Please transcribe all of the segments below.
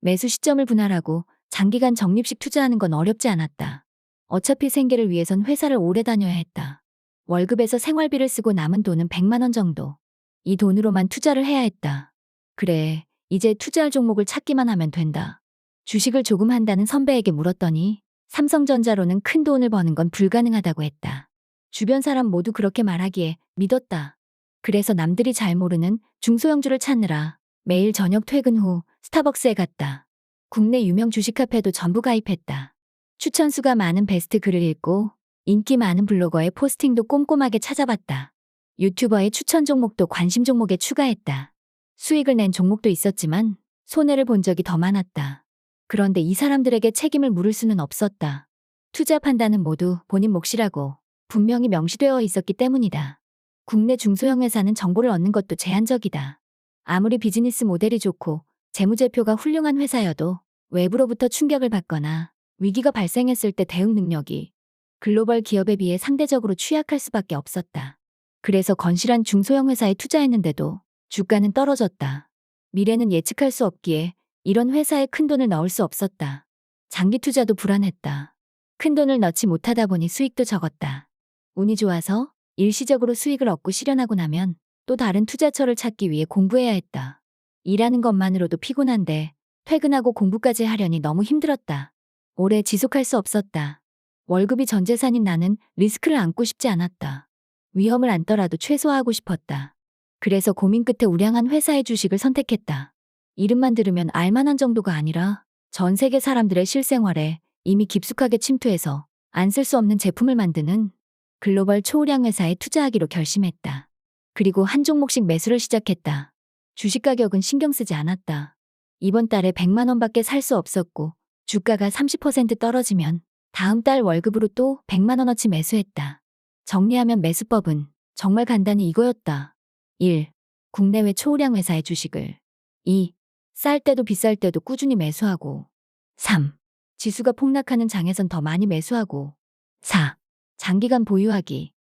매수 시점을 분할하고 장기간 적립식 투자하는 건 어렵지 않았다. 어차피 생계를 위해선 회사를 오래 다녀야 했다. 월급에서 생활비를 쓰고 남은 돈은 100만 원 정도. 이 돈으로만 투자를 해야 했다. 그래, 이제 투자할 종목을 찾기만 하면 된다. 주식을 조금 한다는 선배에게 물었더니 삼성전자로는 큰 돈을 버는 건 불가능하다고 했다. 주변 사람 모두 그렇게 말하기에 믿었다. 그래서 남들이 잘 모르는 중소형주를 찾느라 매일 저녁 퇴근 후 스타벅스에 갔다. 국내 유명 주식 카페도 전부 가입했다. 추천수가 많은 베스트 글을 읽고 인기 많은 블로거의 포스팅도 꼼꼼하게 찾아봤다. 유튜버의 추천 종목도 관심 종목에 추가했다. 수익을 낸 종목도 있었지만 손해를 본 적이 더 많았다. 그런데 이 사람들에게 책임을 물을 수는 없었다. 투자 판단은 모두 본인 몫이라고 분명히 명시되어 있었기 때문이다. 국내 중소형 회사는 정보를 얻는 것도 제한적이다. 아무리 비즈니스 모델이 좋고 재무제표가 훌륭한 회사여도 외부로부터 충격을 받거나 위기가 발생했을 때 대응 능력이 글로벌 기업에 비해 상대적으로 취약할 수밖에 없었다. 그래서 건실한 중소형 회사에 투자했는데도 주가는 떨어졌다. 미래는 예측할 수 없기에 이런 회사에 큰 돈을 넣을 수 없었다. 장기 투자도 불안했다. 큰 돈을 넣지 못하다 보니 수익도 적었다. 운이 좋아서 일시적으로 수익을 얻고 실현하고 나면 또 다른 투자처를 찾기 위해 공부해야 했다. 일하는 것만으로도 피곤한데 퇴근하고 공부까지 하려니 너무 힘들었다. 오래 지속할 수 없었다. 월급이 전 재산인 나는 리스크를 안고 싶지 않았다. 위험을 안더라도 최소화하고 싶었다. 그래서 고민 끝에 우량한 회사의 주식을 선택했다. 이름만 들으면 알만한 정도가 아니라 전 세계 사람들의 실생활에 이미 깊숙하게 침투해서 안 쓸 수 없는 제품을 만드는 글로벌 초우량 회사에 투자하기로 결심했다. 그리고 한 종목씩 매수를 시작했다. 주식 가격은 신경 쓰지 않았다. 이번 달에 100만 원밖에 살 수 없었고 주가가 30% 떨어지면 다음 달 월급으로 또 100만 원어치 매수했다. 정리하면 매수법은 정말 간단히 이거였다. 1. 국내외 초우량 회사의 주식을 2. 쌀 때도 비쌀 때도 꾸준히 매수하고 3. 지수가 폭락하는 장에선 더 많이 매수하고 4. 장기간 보유하기.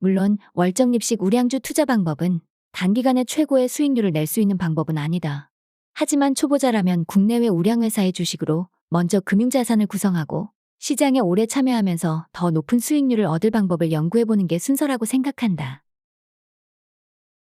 물론 월적립식 우량주 투자 방법은 단기간에 최고의 수익률을 낼 수 있는 방법은 아니다. 하지만 초보자라면 국내외 우량회사의 주식으로 먼저 금융자산을 구성하고 시장에 오래 참여하면서 더 높은 수익률을 얻을 방법을 연구해보는 게 순서라고 생각한다.